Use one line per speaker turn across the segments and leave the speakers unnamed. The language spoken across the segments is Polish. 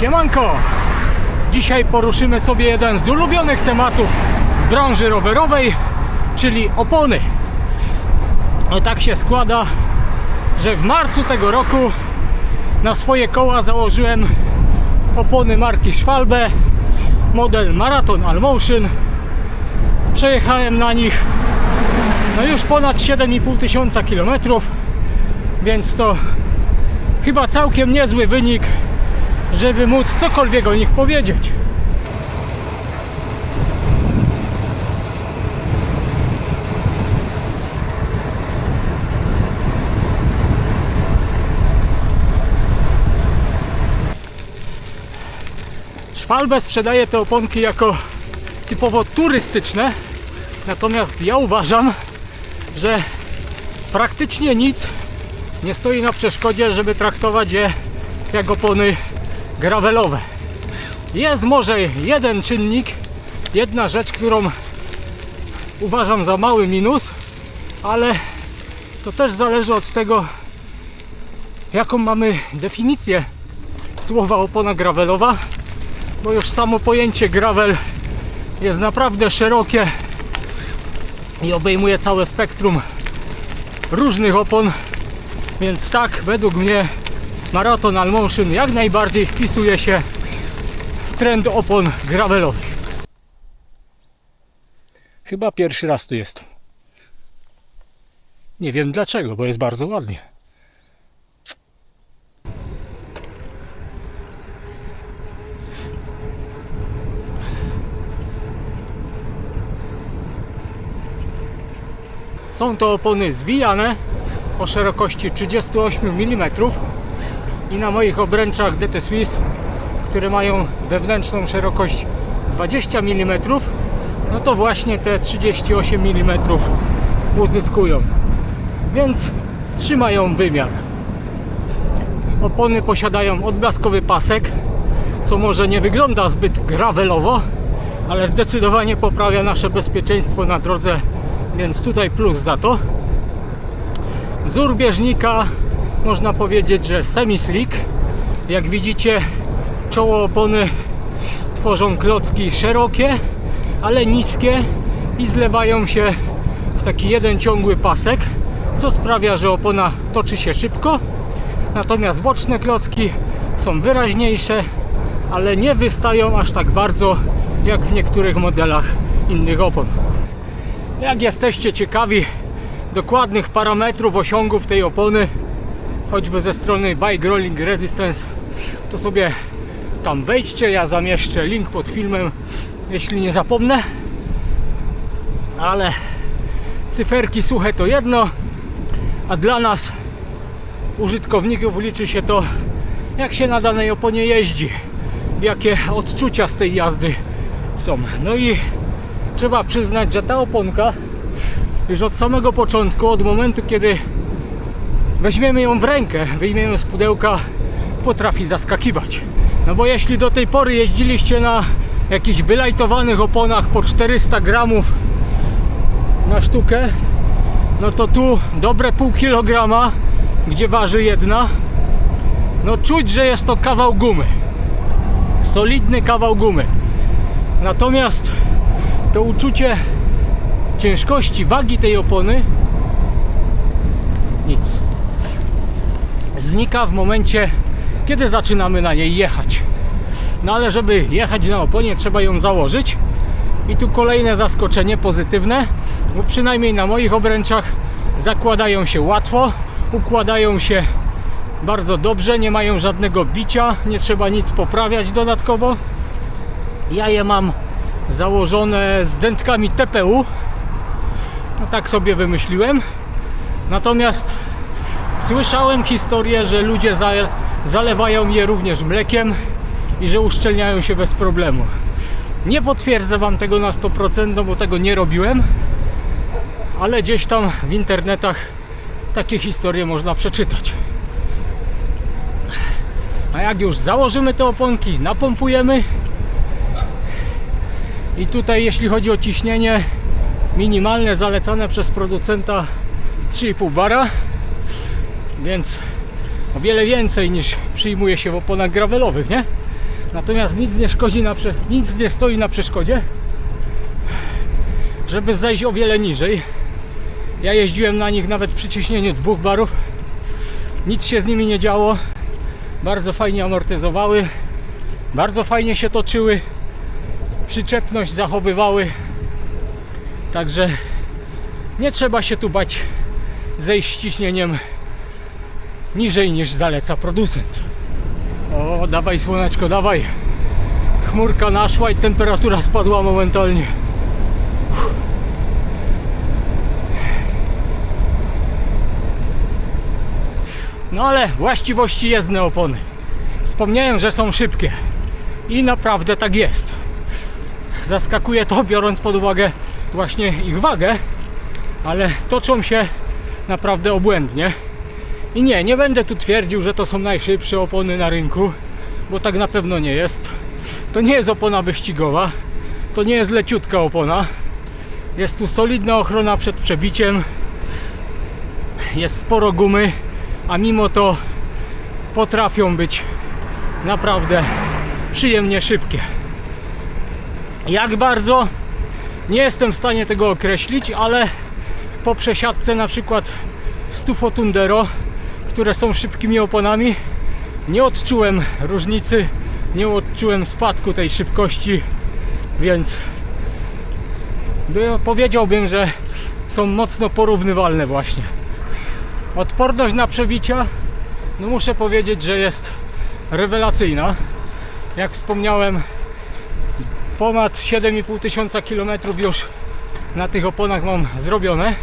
Siemanko! Dzisiaj poruszymy sobie jeden z ulubionych tematów w branży rowerowej, czyli opony. No tak się składa, że w marcu tego roku na swoje koła założyłem opony marki Schwalbe, model Marathon Allmotion. Przejechałem na nich no już ponad 7,5 tysiąca kilometrów, więc to chyba całkiem niezły wynik, żeby móc cokolwiek o nich powiedzieć. Schwalbe sprzedaje te oponki jako typowo turystyczne, natomiast ja uważam, że praktycznie nic nie stoi na przeszkodzie, żeby traktować je jak opony gravelowe. Jest może jeden czynnik, jedna rzecz, którą uważam za mały minus, ale to też zależy od tego, jaką mamy definicję słowa opona gravelowa, bo już samo pojęcie gravel jest naprawdę szerokie i obejmuje całe spektrum różnych opon, więc tak, według mnie Marathon Allmotion jak najbardziej wpisuje się w trend opon gravelowych. Chyba pierwszy raz tu jest. Nie wiem dlaczego, bo jest bardzo ładnie. Są to opony zwijane o szerokości 38 mm i na moich obręczach DT Swiss, które mają wewnętrzną szerokość 20 mm, no to właśnie te 38 mm uzyskują. Więc trzymają wymiar. Opony posiadają odblaskowy pasek, co może nie wygląda zbyt gravelowo, ale zdecydowanie poprawia nasze bezpieczeństwo na drodze, więc tutaj plus za to. Wzór bieżnika można powiedzieć, że semi-slick. Jak widzicie, czoło opony tworzą klocki szerokie, ale niskie i zlewają się w taki jeden ciągły pasek, co sprawia, że opona toczy się szybko. Natomiast boczne klocki są wyraźniejsze, ale nie wystają aż tak bardzo jak w niektórych modelach innych opon. Jak jesteście ciekawi dokładnych parametrów osiągów tej opony, choćby ze strony Bike Rolling Resistance, to sobie tam wejdźcie, ja zamieszczę link pod filmem, jeśli nie zapomnę. Ale cyferki suche to jedno, a dla nas użytkowników liczy się to, jak się na danej oponie jeździ, jakie odczucia z tej jazdy są. No i trzeba przyznać, że ta oponka już od samego początku, od momentu kiedy weźmiemy ją w rękę, wyjmiemy z pudełka, potrafi zaskakiwać. No bo jeśli do tej pory jeździliście na jakichś wylajtowanych oponach po 400 gramów na sztukę, no to tu dobre pół kilograma, gdzie waży jedna, no czuć, że jest to kawał gumy. Solidny kawał gumy. Natomiast to uczucie ciężkości wagi tej opony nic. Znika w momencie, kiedy zaczynamy na niej jechać. No ale żeby jechać na oponie, trzeba ją założyć. I tu kolejne zaskoczenie pozytywne, bo przynajmniej na moich obręczach zakładają się łatwo, układają się bardzo dobrze, nie mają żadnego bicia, nie trzeba nic poprawiać dodatkowo. Ja je mam założone z dętkami TPU. No tak sobie wymyśliłem. Natomiast słyszałem historię, że ludzie za, zalewają je również mlekiem i że uszczelniają się bez problemu. Nie potwierdzę Wam tego na 100%, no bo tego nie robiłem, ale gdzieś tam w internetach takie historie można przeczytać. A jak już założymy te oponki, napompujemy i tutaj jeśli chodzi o ciśnienie minimalne zalecane przez producenta 3,5 bara więc o wiele więcej niż przyjmuje się w oponach gravelowych, nie? Natomiast nic nie szkodzi na prze... nic nie stoi na przeszkodzie, żeby zejść o wiele niżej. Ja jeździłem na nich nawet przy ciśnieniu dwóch barów. Nic się z nimi nie działo. Bardzo fajnie amortyzowały. Bardzo fajnie się toczyły. Przyczepność zachowywały. Także nie trzeba się tu bać zejść z ciśnieniem niżej niż zaleca producent. O, dawaj słoneczko, dawaj. Chmurka naszła i temperatura spadła momentalnie. No ale właściwości jezdne opony. Wspomniałem, że są szybkie. I naprawdę tak jest. Zaskakuje to, biorąc pod uwagę właśnie ich wagę, ale toczą się naprawdę obłędnie. I nie, nie będę tu twierdził, że to są najszybsze opony na rynku, bo tak na pewno nie jest. To nie jest opona wyścigowa, to nie jest leciutka opona. Jest tu solidna ochrona przed przebiciem, jest sporo gumy, a mimo to potrafią być naprawdę przyjemnie szybkie. Jak bardzo nie jestem w stanie tego określić, ale po przesiadce na przykład Stufo Tundero, które są szybkimi oponami, nie odczułem różnicy, nie odczułem spadku tej szybkości, więc by, powiedziałbym, że są mocno porównywalne właśnie. Odporność na przebicia, no muszę powiedzieć, że jest rewelacyjna. Jak wspomniałem, ponad 7,5 tysiąca kilometrów już na tych oponach mam zrobione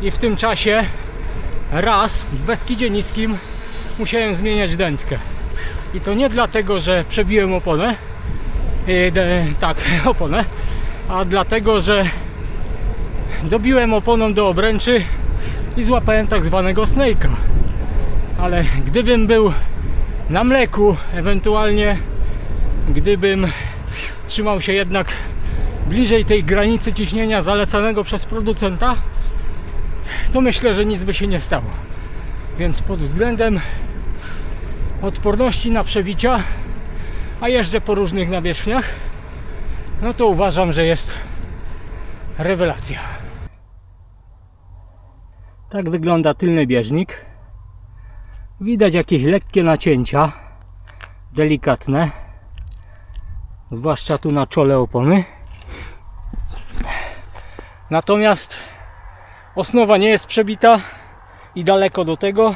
i w tym czasie raz w Beskidzie Niskim musiałem zmieniać dętkę. I to nie dlatego, że przebiłem oponę, yy, de, tak, oponę, a dlatego, że dobiłem oponą do obręczy i złapałem tak zwanego snake'a. Ale gdybym był na mleku, ewentualnie gdybym trzymał się jednak bliżej tej granicy ciśnienia zalecanego przez producenta, to myślę, że nic by się nie stało. Więc pod względem odporności na przebicia, a jeżdżę po różnych nawierzchniach, no to uważam, że jest rewelacja. Tak wygląda tylny bieżnik. Widać jakieś lekkie nacięcia, delikatne, zwłaszcza tu na czole opony. Natomiast osnowa nie jest przebita i daleko do tego.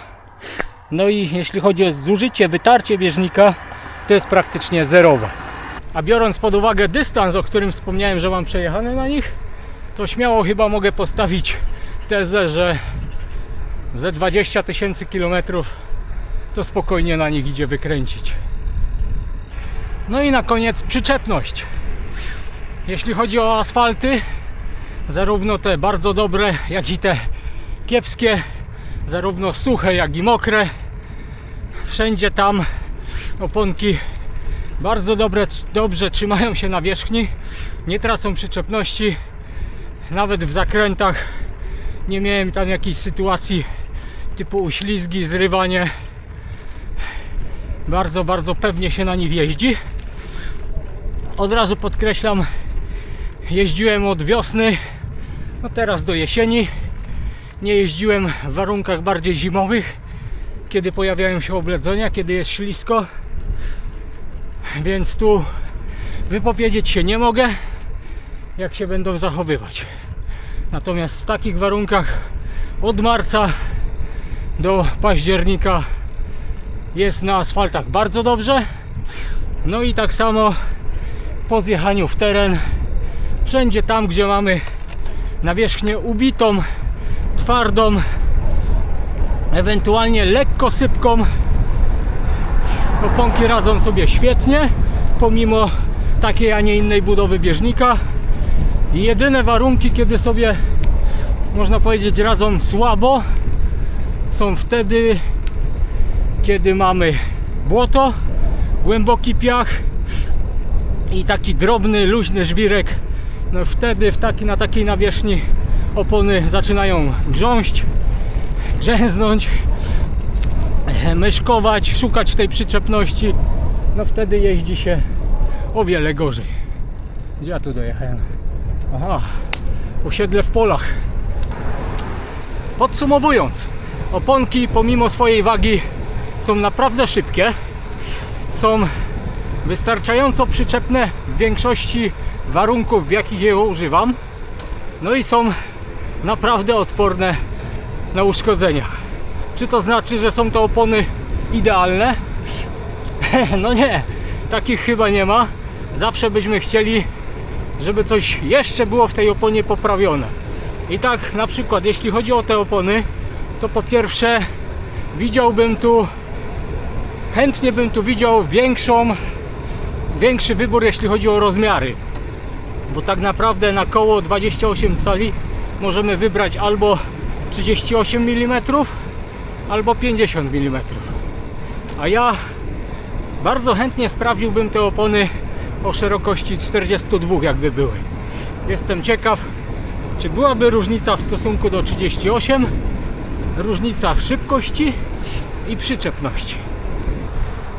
No i jeśli chodzi o zużycie, wytarcie bieżnika, to jest praktycznie zerowe. A biorąc pod uwagę dystans, o którym wspomniałem, że mam przejechane na nich, to śmiało chyba mogę postawić tezę, że ze 20 tysięcy kilometrów to spokojnie na nich idzie wykręcić. No i na koniec przyczepność. Jeśli chodzi o asfalty, zarówno te bardzo dobre, jak i te kiepskie, zarówno suche, jak i mokre, wszędzie tam oponki bardzo dobre, dobrze trzymają się na wierzchni, nie tracą przyczepności, nawet w zakrętach nie miałem tam jakiejś sytuacji typu uślizgi, zrywanie. Bardzo, bardzo pewnie się na nich jeździ. Od razu podkreślam, jeździłem od wiosny, no teraz do jesieni. Nie jeździłem w warunkach bardziej zimowych, kiedy pojawiają się obledzenia, kiedy jest ślisko. Więc tu wypowiedzieć się nie mogę, jak się będą zachowywać. Natomiast w takich warunkach od marca do października jest na asfaltach bardzo dobrze. No i tak samo po zjechaniu w teren, wszędzie tam, gdzie mamy nawierzchnię ubitą, twardą, ewentualnie lekko sypką, oponki radzą sobie świetnie, pomimo takiej, a nie innej budowy bieżnika. Jedyne warunki, kiedy sobie można powiedzieć radzą słabo, są wtedy, kiedy mamy błoto, głęboki piach i taki drobny, luźny żwirek. No wtedy w taki, na takiej nawierzchni opony zaczynają grząść, grzęznąć, myszkować, szukać tej przyczepności no wtedy jeździ się o wiele gorzej. Gdzie ja tu dojechałem? Aha, osiedle w polach. Podsumowując, oponki pomimo swojej wagi są naprawdę szybkie. Są wystarczająco przyczepne w większości warunków, w jakich je używam. No i są naprawdę odporne na uszkodzenia. Czy to znaczy, że są to opony idealne? No nie, takich chyba nie ma. Zawsze byśmy chcieli, żeby coś jeszcze było w tej oponie poprawione. I tak na przykład, jeśli chodzi o te opony, to po pierwsze widziałbym tu, chętnie bym tu widział większą, większy wybór, jeśli chodzi o rozmiary. Bo tak naprawdę na koło 28 cali możemy wybrać albo 38 mm, albo 50 mm. A ja bardzo chętnie sprawdziłbym te opony o szerokości 42, jakby były. Jestem ciekaw, czy byłaby różnica w stosunku do 38, różnica szybkości i przyczepności.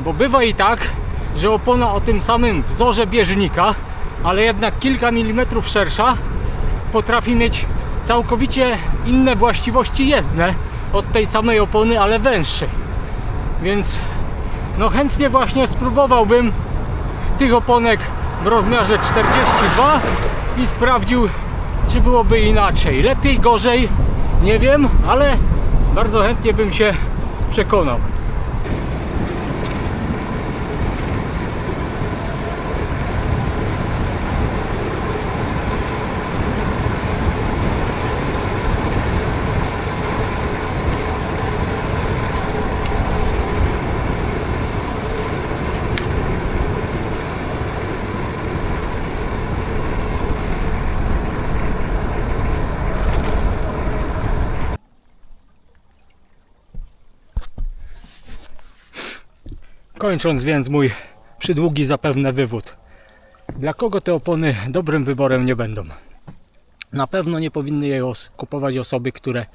Bo bywa i tak, że opona o tym samym wzorze bieżnika, ale jednak kilka milimetrów szersza, potrafi mieć całkowicie inne właściwości jezdne od tej samej opony, ale węższej. Więc no chętnie właśnie spróbowałbym tych oponek w rozmiarze 42 i sprawdził, czy byłoby inaczej. Lepiej, gorzej, nie wiem, ale bardzo chętnie bym się przekonał. Kończąc więc mój przydługi zapewne wywód. Dla kogo te opony dobrym wyborem nie będą? Na pewno nie powinny je kupować osoby, które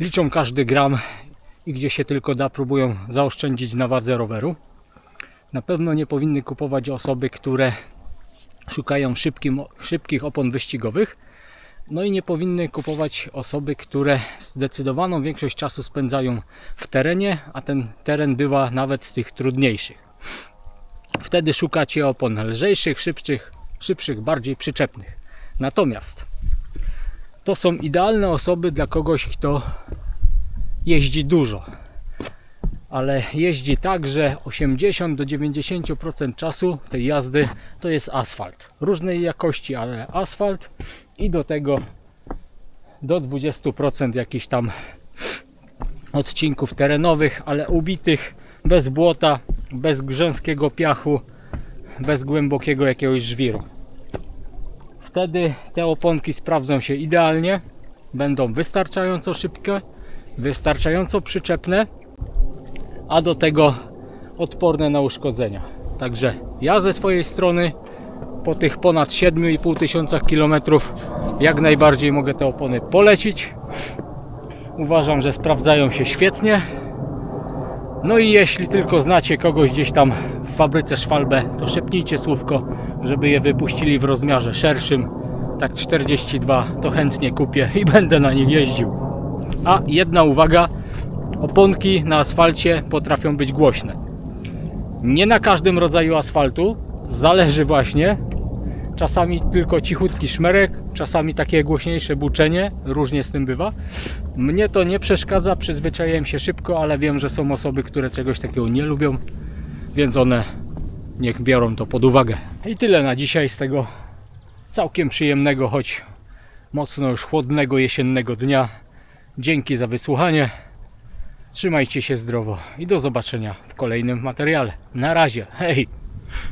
liczą każdy gram i gdzie się tylko da próbują zaoszczędzić na wadze roweru. Na pewno nie powinny kupować osoby, które szukają szybkim, szybkich opon wyścigowych. No i nie powinny kupować osoby, które zdecydowaną większość czasu spędzają w terenie, a ten teren bywa nawet z tych trudniejszych. Wtedy szukacie opon lżejszych, szybszych, szybszych, bardziej przyczepnych. Natomiast to są idealne osoby dla kogoś, kto jeździ dużo, ale jeździ tak, że 80 do 90% czasu tej jazdy to jest asfalt. Różnej jakości, ale asfalt i do tego do 20% jakichś tam odcinków terenowych, ale ubitych, bez błota, bez grzęskiego piachu, bez głębokiego jakiegoś żwiru. Wtedy te oponki sprawdzą się idealnie, będą wystarczająco szybkie, wystarczająco przyczepne, a do tego odporne na uszkodzenia. Także ja ze swojej strony po tych ponad 7,5 tysiącach kilometrów jak najbardziej mogę te opony polecić. Uważam, że sprawdzają się świetnie. No i jeśli tylko znacie kogoś gdzieś tam w fabryce Szwalbe, to szepnijcie słówko, żeby je wypuścili w rozmiarze szerszym. Tak 42 to chętnie kupię i będę na nich jeździł. A jedna uwaga, oponki na asfalcie potrafią być głośne. Nie na każdym rodzaju asfaltu, zależy właśnie. Czasami tylko cichutki szmerek, czasami takie głośniejsze buczenie, różnie z tym bywa. Mnie to nie przeszkadza, przyzwyczaiłem się szybko, ale wiem, że są osoby, które czegoś takiego nie lubią, więc one niech biorą to pod uwagę. I tyle na dzisiaj z tego całkiem przyjemnego, choć mocno już chłodnego jesiennego dnia. Dzięki za wysłuchanie. Trzymajcie się zdrowo i do zobaczenia w kolejnym materiale. Na razie, hej!